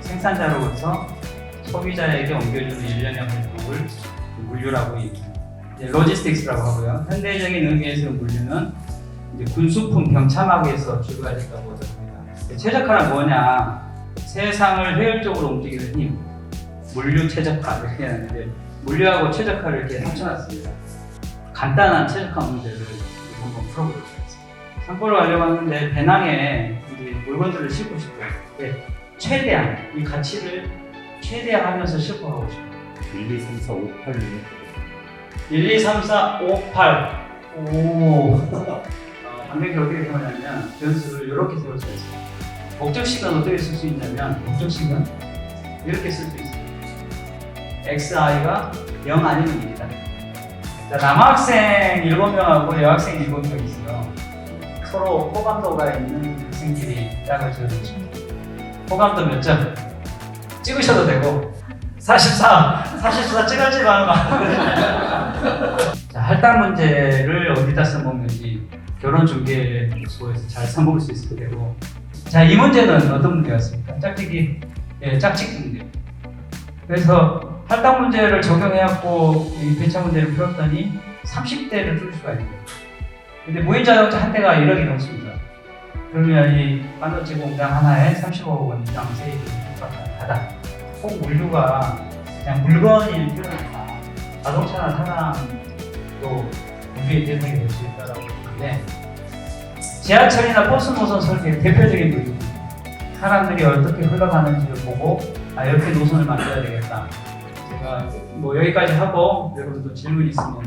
생산자로부터 소비자에게 옮겨주는 일련의 활동을 물류라고 얘기합니다. 로지스틱스라고 하고요. 현대적인 의미에서 물류는 군수품 병참하기에서 출발했다고 합니다. 최적화는 뭐냐? 세상을 효율적으로 움직이는 힘, 물류 최적화 이렇게 하는데 물류하고 최적화를 이렇게 합쳐놨습니다. 간단한 최적화 문제를 한번 풀어보도록 하겠습니다. 산보를 가려고 하는데 배낭에 물건들을 싣고 싶어요. 네, 최대한 이 가치를 최대화하면서 싣고 가고 싶어요. 1, 2, 3, 4, 5, 8 중에 1, 2, 3, 4, 5, 8. 오. 어, 반대로 어떻게 세우냐면 변수를 이렇게 세울 수가 있어요. 목적식은 어떻게 쓸 수 있냐면 목적식은 이렇게 쓸 수 있어요.xi가 0 아니면 2이다. 자, 남학생 7명하고 여학생 7명 있어요. 서로 호감도가 있는 짝을 지어주십니다. 호감도 몇 점? 찍으셔도 되고 44, 44 찍을지 말고 자, 할당 문제를 어디다 써먹는지 결혼 중개소에서 잘 써먹을 수 있을 되고 자, 이 문제는 어떤 문제였습니까? 짝짓기, 예, 짝짓기 문제. 그래서 할당 문제를 적용해갖고 이 배차 문제를 풀었더니 30대를 줄 수가 있는 거예요. 근데 무인 자동차 한 대가 1억이 넘습니다. 그러면 이 반도체 공장 하나에 35억 원 이상 세입이 가다. 꼭 물류가 그냥 물건일 필요는 없다. 자동차나 사람도 물류의 대상이 될 수 있다라고 보는데 지하철이나 버스 노선 설계 대표적인 물류입니다. 사람들이 어떻게 흘러가는지를 보고 아 이렇게 노선을 만들어야 되겠다. 제가 뭐 여기까지 하고 여러분도 질문 있으면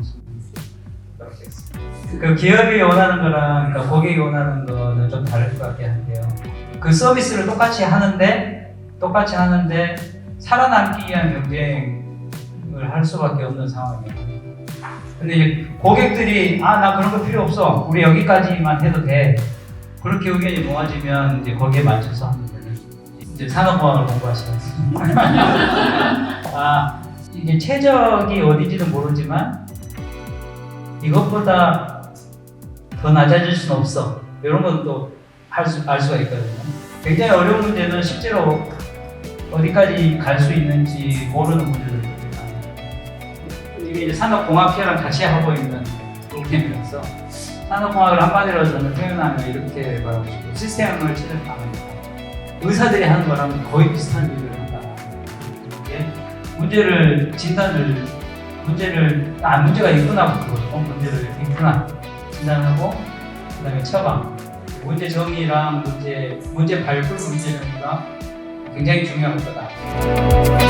그 기업이 원하는 거랑 그러니까 고객이 원하는 거는 좀 다를 것 같긴 한데요. 그 서비스를 똑같이 하는데 똑같이 하는데 살아남기 위한 경쟁을 할 수밖에 없는 상황이에요. 근데 이제 고객들이 아 나 그런 거 필요 없어 우리 여기까지만 해도 돼 그렇게 의견이 모아지면 이제 거기에 맞춰서 하는 거예요. 이제 산업공학을 공부하시면서 아 이게 최적이 어디지는 모르지만 이것보다 더 낮아질 수는 없어 이런 것도 알, 수, 알 수가 있거든요. 굉장히 어려운 문제는 실제로 어디까지 갈 수 있는지 모르는 분들도 이게 이제 산업공학회랑 같이 하고 있는 프로그램이라서 산업공학을 한마디로 저는 표현하면 이렇게 말하고 싶고 시스템을 최적화합니다. 의사들이 하는 거랑 거의 비슷한 일을 한다. 문제를 진단을 문제를 아 문제가 있구나 어, 문제를 있구나 진단하고 그다음에 처방 문제 정의랑 문제 문제 발굴 문제가 굉장히 중요한 거다.